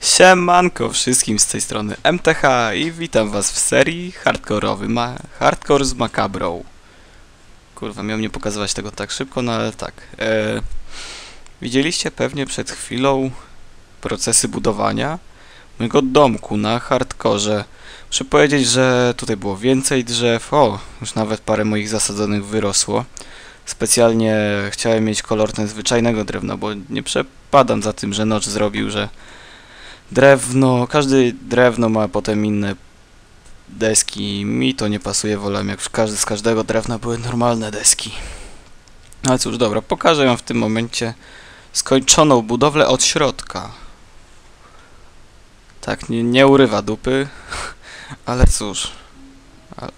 Siemanko wszystkim z tej strony MTH i witam was w serii hardkorowy ma Hardcore z Macabrą. Kurwa, miałem nie pokazywać tego tak szybko, no ale tak. E, widzieliście pewnie przed chwilą procesy budowania mojego domku na hardkorze. Muszę powiedzieć, że tutaj było więcej drzew. O, już nawet parę moich zasadzonych wyrosło. Specjalnie chciałem mieć kolor ten zwyczajnego drewna, bo nie przepadam za tym, że Notch zrobił, że drewno, każdy drewno ma potem inne deski. Mi to nie pasuje, wolę jak każdy, z każdego drewna były normalne deski. Ale cóż, dobra, pokażę wam w tym momencie skończoną budowlę od środka. Tak, nie, nie urywa dupy, ale cóż.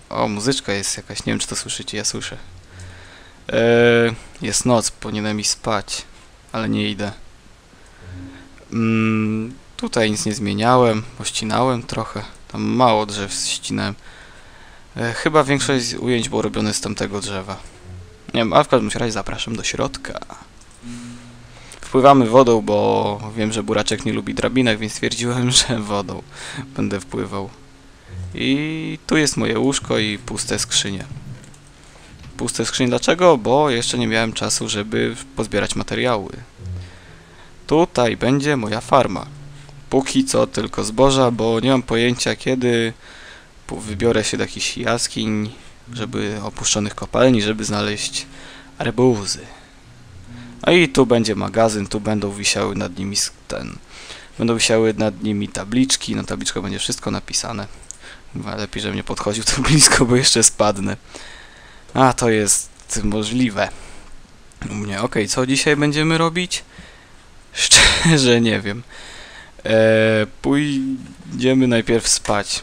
O, muzyczka jest jakaś, nie wiem czy to słyszycie, ja słyszę. Eee, jest noc, powinienem iść spać, ale nie idę. Mm, tutaj nic nie zmieniałem, bo ścinałem trochę. Tam mało drzew ścinałem. E, chyba większość ujęć było robione z tamtego drzewa. Nie wiem, a w każdym razie zapraszam do środka. Wpływamy wodą, bo wiem, że buraczek nie lubi drabinek, więc stwierdziłem, że wodą będę wpływał. I tu jest moje łóżko i puste skrzynie. Puste skrzynie dlaczego? Bo jeszcze nie miałem czasu, żeby pozbierać materiały. Tutaj będzie moja farma. Póki co tylko zboża, bo nie mam pojęcia kiedy wybiorę się do jakichś jaskiń, żeby opuszczonych kopalni, żeby znaleźć arbuzy. No i tu będzie magazyn, tu będą wisiały nad nimi ten. Będą wisiały nad nimi tabliczki, na tabliczkach będzie wszystko napisane. Chyba lepiej, żebym nie podchodził tak blisko, bo jeszcze spadnę. A, to jest możliwe. U mnie, okej, co dzisiaj będziemy robić? Szczerze nie wiem. Eee, pójdziemy najpierw spać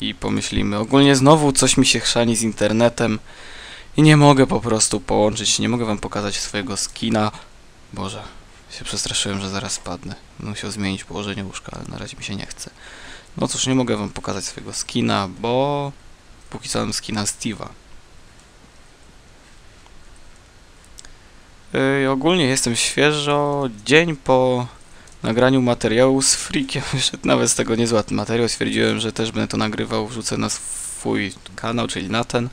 i pomyślimy. Ogólnie znowu coś mi się chrzani z internetem i nie mogę po prostu połączyć, nie mogę wam pokazać swojego skina. Boże, się przestraszyłem, że zaraz spadnę. Będę musiał zmienić położenie łóżka, ale na razie mi się nie chce. No cóż, nie mogę wam pokazać swojego skina, bo póki co mam skina Steve'a. Yy, ogólnie jestem świeżo, dzień po nagraniu materiału z Freakiem. Wyszedł nawet z tego niezły materiał. Stwierdziłem, że też będę to nagrywał, wrzucę na swój kanał, czyli na ten.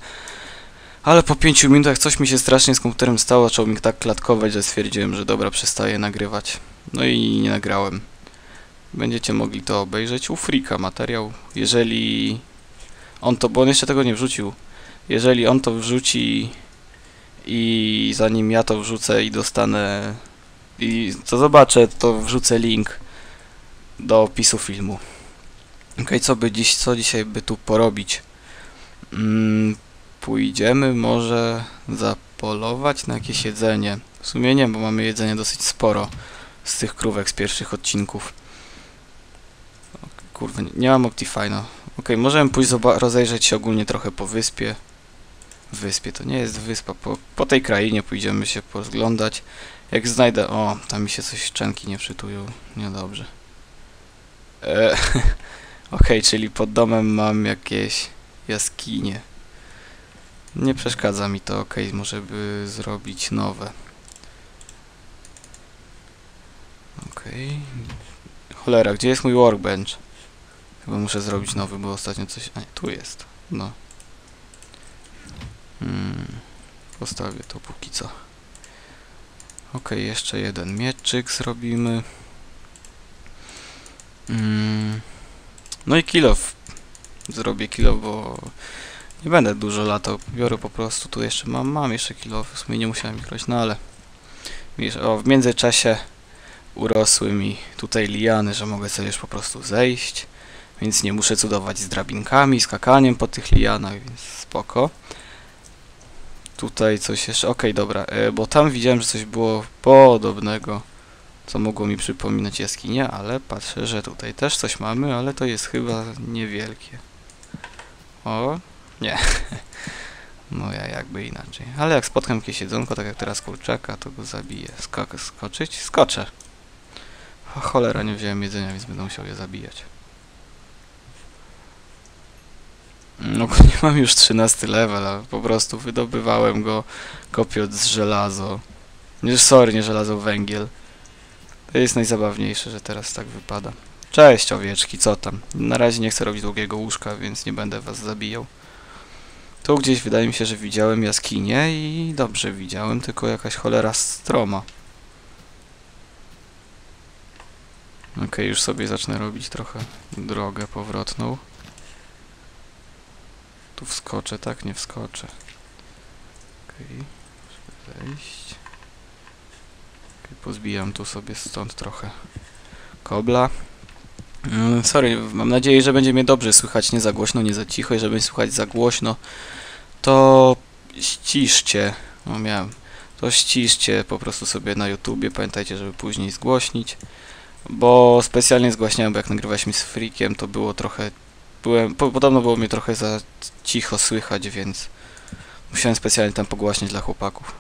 Ale po 5 minutach coś mi się strasznie z komputerem stało, zaczął mi tak klatkować, że stwierdziłem, że dobra, przestaję nagrywać. No i nie nagrałem. Będziecie mogli to obejrzeć u Freaka materiał. Jeżeli on to, bo on jeszcze tego nie wrzucił. Jeżeli on to wrzuci i zanim ja to wrzucę i dostanę i to zobaczę, to wrzucę link do opisu filmu. Okej, co by dziś, co dzisiaj by tu porobić? Mm, pójdziemy może zapolować na jakieś jedzenie. W sumie nie, bo mamy jedzenie dosyć sporo z tych krówek z pierwszych odcinków. Kurwa, nie- nie mam Optifine'a. Okej, możemy pójść rozejrzeć się ogólnie trochę po wyspie. Wyspie to nie jest wyspa, po, po tej krainie pójdziemy się porozglądać. Jak znajdę... O, tam mi się coś szczęki nie przytują. Niedobrze. E, Okej, czyli pod domem mam jakieś jaskinie. Nie przeszkadza mi to, okej, może by zrobić nowe. Okej. Cholera, gdzie jest mój workbench? Chyba muszę zrobić nowy, bo ostatnio coś... A nie, tu jest. No. Hmm. Postawię to póki co. Okej, jeszcze jeden mieczyk zrobimy. Mm. No i kilof. Zrobię kilo, bo nie będę dużo latał. Biorę po prostu, tu jeszcze mam, mam jeszcze kilo, w sumie nie musiałem ich robić, no ale o, w międzyczasie urosły mi tutaj liany, że mogę sobie już po prostu zejść, więc nie muszę cudować z drabinkami, skakaniem po tych lianach, więc spoko. Tutaj coś jeszcze, okej, dobra, e, bo tam widziałem, że coś było podobnego, co mogło mi przypominać jaskinię, ale patrzę, że tutaj też coś mamy, ale to jest chyba niewielkie. O, nie. No ja jakby inaczej. Ale jak spotkam jakieś jedzonko, tak jak teraz kurczaka, to go zabiję. Skok skoczyć? Skoczę. O, cholera, nie wziąłem jedzenia, więc będę musiał je zabijać. No nie mam już 13 level, a po prostu wydobywałem go kopiąc żelazo. Nie, sorry, nie żelazo, węgiel. To jest najzabawniejsze, że teraz tak wypada. Cześć owieczki, co tam? Na razie nie chcę robić długiego łóżka, więc nie będę was zabijał. Tu gdzieś wydaje mi się, że widziałem jaskinię i dobrze widziałem, tylko jakaś cholera stroma. Okej, już sobie zacznę robić trochę drogę powrotną. Tu wskoczę, tak? Nie wskoczę. Okej, muszę wejść. Okej, pozbijam tu sobie stąd trochę kobla. Mm, Sorry, mam nadzieję, że będzie mnie dobrze słychać, nie za głośno, nie za cicho. Jeżeli będzie słychać za głośno, to ściszcie. No miałem. To ściszcie po prostu sobie na YouTubie. Pamiętajcie, żeby później zgłośnić. Bo specjalnie zgłaśniałem, bo jak nagrywaliśmy z Freakiem, to było trochę... Byłem, po, podobno było mnie trochę za cicho słychać, więc musiałem specjalnie tam pogłaśniać dla chłopaków.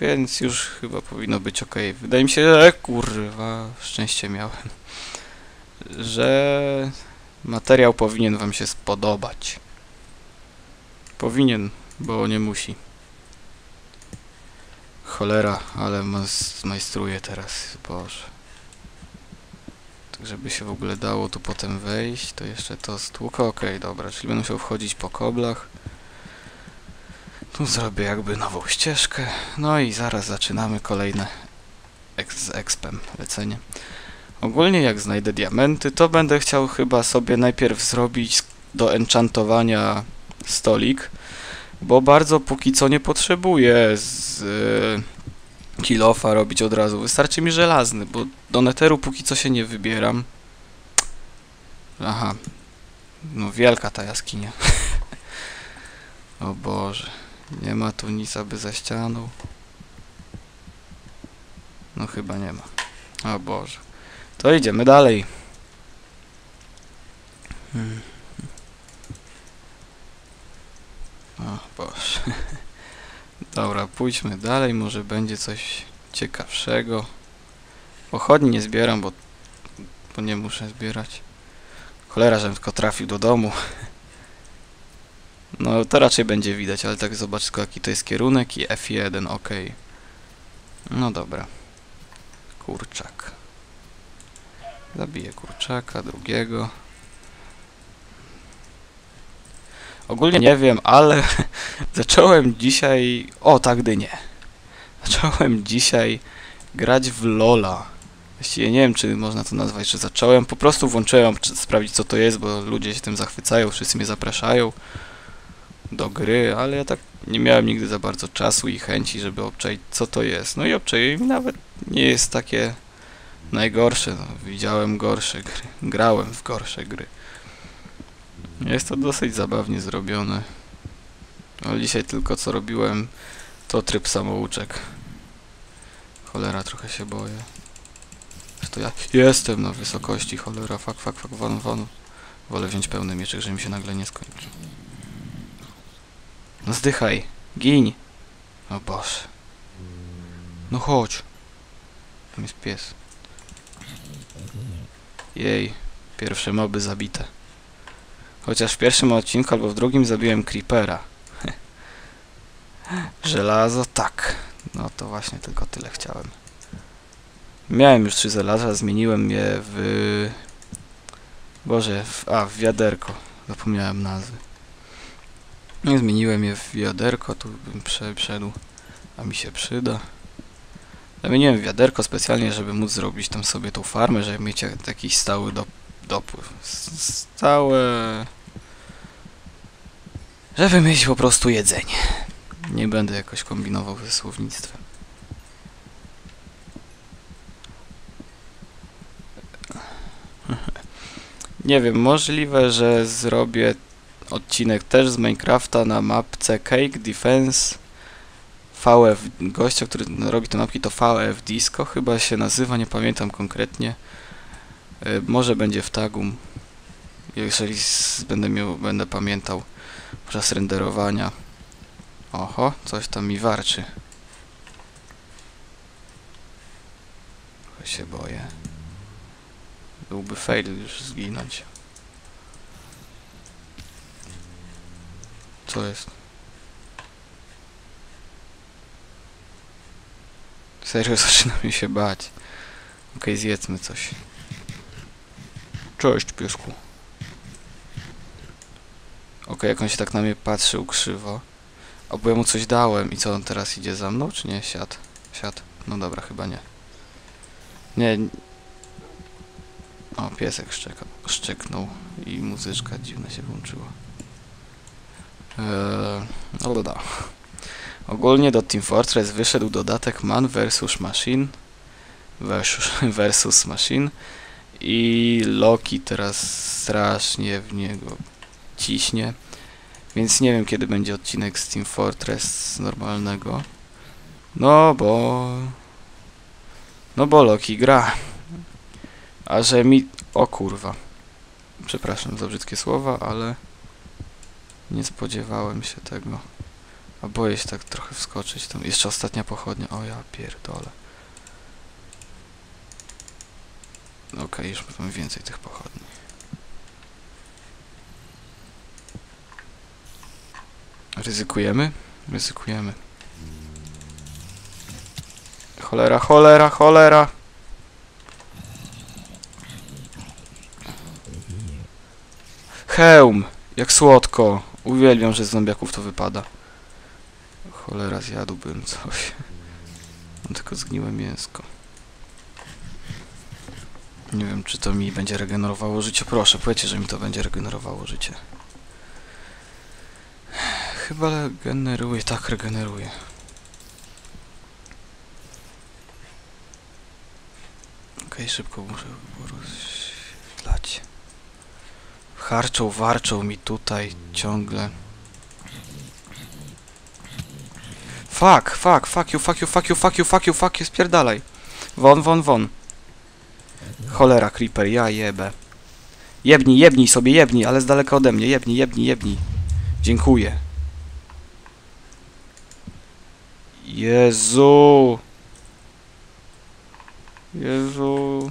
Więc już chyba powinno być ok. Wydaje mi się, że kurwa, szczęście miałem. Że materiał powinien wam się spodobać. Powinien, bo nie musi. Cholera, ale ma- zmajstruję teraz, Boże. Żeby się w ogóle dało tu potem wejść, to jeszcze to stłuka, okej, dobra, czyli będę musiał wchodzić po koblach. Tu zrobię jakby nową ścieżkę, no i zaraz zaczynamy kolejne z expem lecenie. Ogólnie jak znajdę diamenty, to będę chciał chyba sobie najpierw zrobić do enchantowania stolik, bo bardzo póki co nie potrzebuję z y, kilofa robić od razu. Wystarczy mi żelazny, bo do neteru póki co się nie wybieram. Aha. No wielka ta jaskinia. o Boże. Nie ma tu nic aby za ścianą. No chyba nie ma. O Boże. To idziemy dalej. Hmm. O Boże. Dobra, pójdźmy dalej, może będzie coś ciekawszego. Pochodni nie zbieram, bo, bo nie muszę zbierać. Cholera, żebym tylko trafił do domu. No to raczej będzie widać, ale tak zobacz tylko jaki to jest kierunek i F1, ok. No dobra. Kurczak. Zabiję kurczaka, drugiego. Ogólnie nie wiem, ale zacząłem dzisiaj... O, tak dynie. Zacząłem dzisiaj grać w Lola. Właściwie nie wiem, czy można to nazwać, że zacząłem. Po prostu włączyłem, czy sprawdzić co to jest, bo ludzie się tym zachwycają, wszyscy mnie zapraszają do gry, ale ja tak nie miałem nigdy za bardzo czasu i chęci, żeby obczaić co to jest. No i obczaiłem nawet nie jest takie najgorsze. No, widziałem gorsze gry, grałem w gorsze gry. Jest to dosyć zabawnie zrobione. Ale dzisiaj tylko co robiłem, to tryb samouczek. Cholera, trochę się boję. Że to ja jestem na wysokości, cholera, fak, fak, fak, wanu, wanu. Wolę wziąć pełny mieczek, żeby mi się nagle nie skończył. No zdychaj, giń. O Boże. No chodź. Tam jest pies. Jej, pierwsze moby zabite. Chociaż w pierwszym odcinku albo w drugim zabiłem Creepera. Żelazo, tak. No to właśnie tylko tyle chciałem. Miałem już trzy żelaza, zmieniłem je w... Boże, w... a, w wiaderko. Zapomniałem nazwy. Nie zmieniłem je w wiaderko, tu bym przeszedł, a mi się przyda. Zamieniłem wiaderko specjalnie, żeby móc zrobić tam sobie tą farmę, żeby mieć jak- jakiś stały do, dopływ. Stałe... Żeby mieć po prostu jedzenie. Nie będę jakoś kombinował ze słownictwem. Nie wiem, możliwe, że zrobię odcinek też z Minecrafta na mapce Cake Defense VF. Gościa, który robi te mapki to VF Disco chyba się nazywa, nie pamiętam konkretnie. E, Może będzie w tagum. Jeżeli będę miał, będę pamiętał podczas renderowania. Oho, coś tam mi warczy. Trochę się boję. Byłby fail już zginąć. Co jest? Serio zaczynam się bać. Okej, zjedzmy coś. Cześć, piesku. Okej, jak on się tak na mnie patrzył krzywo. A bo ja mu coś dałem i co, on teraz idzie za mną, czy nie? Siad. Siad. No dobra, chyba nie. Nie. O, piesek szczeka, szczeknął i muzyczka dziwna się włączyła. Eee, no doda. Ogólnie do Team Fortress wyszedł dodatek Man vs Machine versus, versus Machine i Loki teraz strasznie w niego ciśnie. Więc nie wiem kiedy będzie odcinek z Team Fortress normalnego. No bo... No bo Loki gra. A że mi... O kurwa. Przepraszam za brzydkie słowa, ale... Nie spodziewałem się tego. A boję się tak trochę wskoczyć tam. Jeszcze ostatnia pochodnia. O ja pierdolę. Okej, już mam więcej tych pochodni. Ryzykujemy? Ryzykujemy. Cholera, cholera, cholera! Hełm! Jak słodko! Uwielbiam, że z zombiaków to wypada. Cholera, zjadłbym coś. Mam tylko zgniłe mięsko. Nie wiem, czy to mi będzie regenerowało życie. Proszę, powiedzcie, że mi to będzie regenerowało życie. Chyba regeneruje, tak regeneruje. Okej, szybko muszę rozświetlać. Harczą, warczą mi tutaj ciągle. Fuck, fuck, fuck you, fuck you, fuck you, fuck you, fuck you, fuck you, spierdalaj. Won, won, won. Cholera, creeper, ja jebę. Jebnij, jebnij sobie, jebnij, ale z daleka ode mnie, jebnij, jebnij, jebnij. Dziękuję. Jezu. Jezu.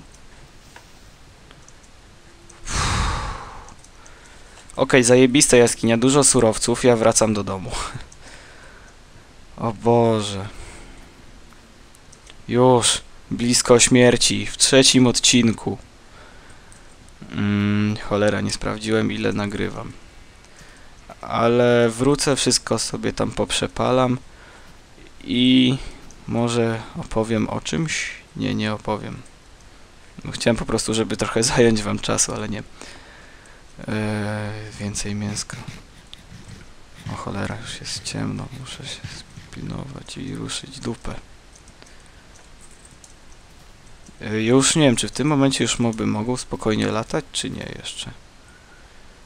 Okej, zajebista jaskinia, dużo surowców, ja wracam do domu. O Boże. Już, blisko śmierci, w trzecim odcinku. Mm, cholera, nie sprawdziłem ile nagrywam. Ale wrócę, wszystko sobie tam poprzepalam i może opowiem o czymś? Nie, nie opowiem. No, Chciałem po prostu, żeby trochę zająć wam czasu, ale nie. Eee, więcej mięska. O cholera, już jest ciemno, muszę się spilnować i ruszyć dupę. Eee, już nie wiem, czy w tym momencie już moby mogą spokojnie latać, czy nie jeszcze.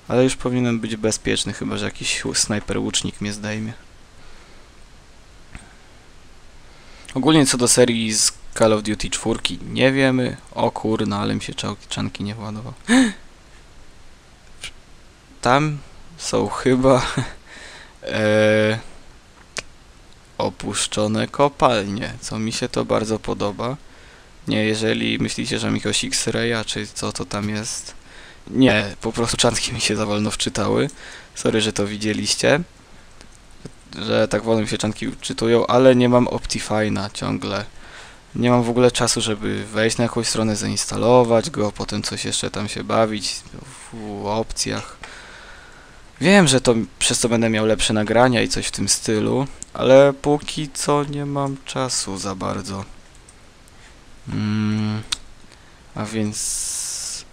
Ale już powinienem być bezpieczny, chyba że jakiś snajper łucznik mnie zdejmie. Ogólnie co do serii z Call of Duty 4 nie wiemy. O kurna, ale mi się czanki nie władował. Tam są chyba e, opuszczone kopalnie, co mi się to bardzo podoba. Nie, jeżeli myślicie, że mam jakiegoś X-raya, czy co to tam jest. Nie, po prostu czanki mi się za wolno wczytały. Sorry, że to widzieliście. Że tak wolno mi się czanki wczytują, ale nie mam Optifine'a ciągle. Nie mam w ogóle czasu, żeby wejść na jakąś stronę, zainstalować go, potem coś jeszcze tam się bawić w opcjach. Wiem, że to przez to będę miał lepsze nagrania i coś w tym stylu, ale póki co nie mam czasu za bardzo. Mm, a więc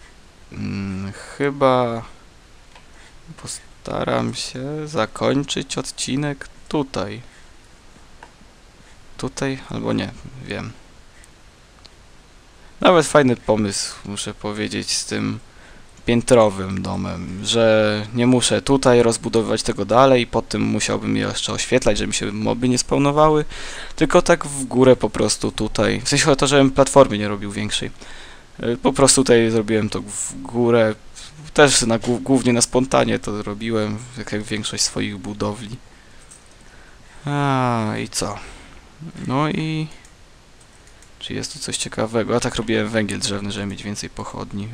mm, chyba postaram się zakończyć odcinek tutaj. Tutaj albo nie, wiem. Nawet fajny pomysł, muszę powiedzieć, z tym piętrowym domem, że nie muszę tutaj rozbudowywać tego dalej, potem musiałbym je jeszcze oświetlać, żeby mi się moby nie spawnowały, tylko tak w górę po prostu tutaj, w sensie o to, żebym platformy nie robił większej. Y, Po prostu tutaj zrobiłem to w górę, też na, głó- głównie na spontanie to robiłem, jak większość swoich budowli. A i co? No i... Czy jest tu coś ciekawego? A tak robiłem węgiel drzewny, żeby mieć więcej pochodni.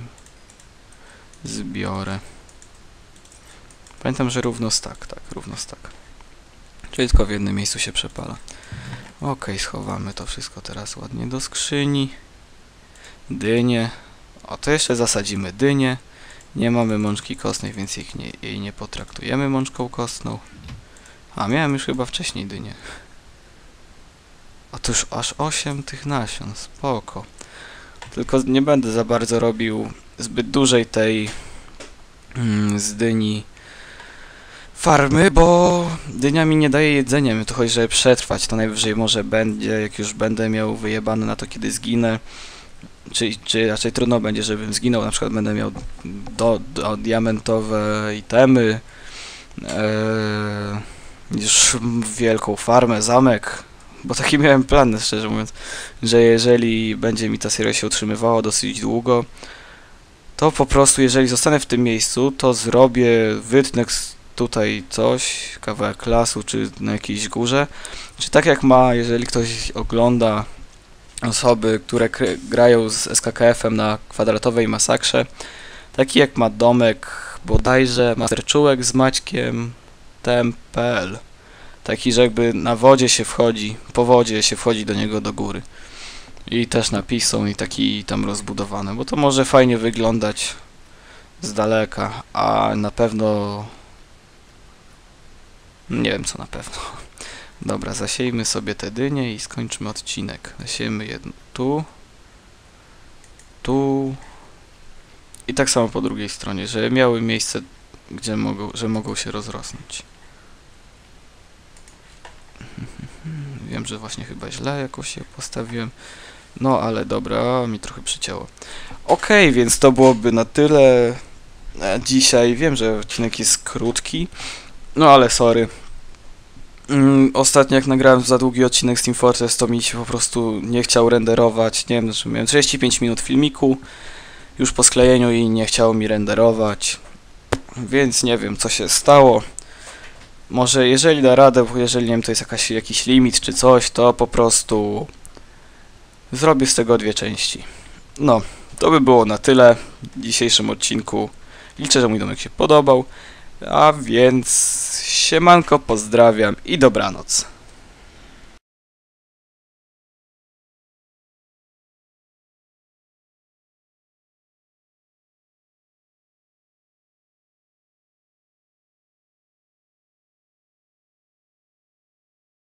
Zbiorę. Pamiętam, że równo stak, tak, równo stak. Czyli tylko w jednym miejscu się przepala. Okej, schowamy to wszystko teraz ładnie do skrzyni. dynie. O, to jeszcze zasadzimy dynie. Nie mamy mączki kostnej, więc ich nie, jej nie potraktujemy mączką kostną. A, miałem już chyba wcześniej to już aż 8 tych nasion, spoko. Tylko nie będę za bardzo robił zbyt dużej tej mm, z dyni farmy, bo dynia mi nie daje jedzenia, mi to chodzi, żeby przetrwać, to najwyżej może będzie, jak już będę miał wyjebane na to, kiedy zginę, czy, czy raczej trudno będzie, żebym zginął, na przykład będę miał do, do diamentowe itemy, eee, już wielką farmę, zamek, bo taki miałem plan, szczerze mówiąc, że jeżeli będzie mi ta seria się utrzymywała dosyć długo, to po prostu jeżeli zostanę w tym miejscu, to zrobię, wytnę tutaj coś, kawałek lasu, czy na jakiejś górze, czy tak jak ma, jeżeli ktoś ogląda osoby, które grają z SKKF-em na kwadratowej masakrze, taki jak ma domek bodajże Masterczułek z Maćkiem Tempel. Taki, że jakby na wodzie się wchodzi, po wodzie się wchodzi do niego do góry. I też napis są i taki tam rozbudowany, bo to może fajnie wyglądać z daleka, a na pewno... Nie wiem co na pewno. Dobra, zasiejmy sobie te dynie i skończmy odcinek. Zasiejmy jedno tu, tu i tak samo po drugiej stronie, żeby miały miejsce, gdzie mogą, że mogą się rozrosnąć. Wiem, że właśnie chyba źle jakoś się postawiłem. No ale dobra, mi trochę przycięło. Okej, więc to byłoby na tyle dzisiaj. Wiem, że odcinek jest krótki, no ale sorry. Mm, Ostatnio jak nagrałem za długi odcinek z Team Fortress, to mi się po prostu nie chciał renderować. Nie wiem, znaczy miałem 35 minut filmiku już po sklejeniu i nie chciało mi renderować. Więc nie wiem, co się stało. Może jeżeli da radę, bo jeżeli nie wiem, to jest jakaś, jakiś limit czy coś, to po prostu zrobię z tego dwie części. No, to by było na tyle w dzisiejszym odcinku. Liczę, że mój domek się podobał. A więc siemanko, pozdrawiam i dobranoc.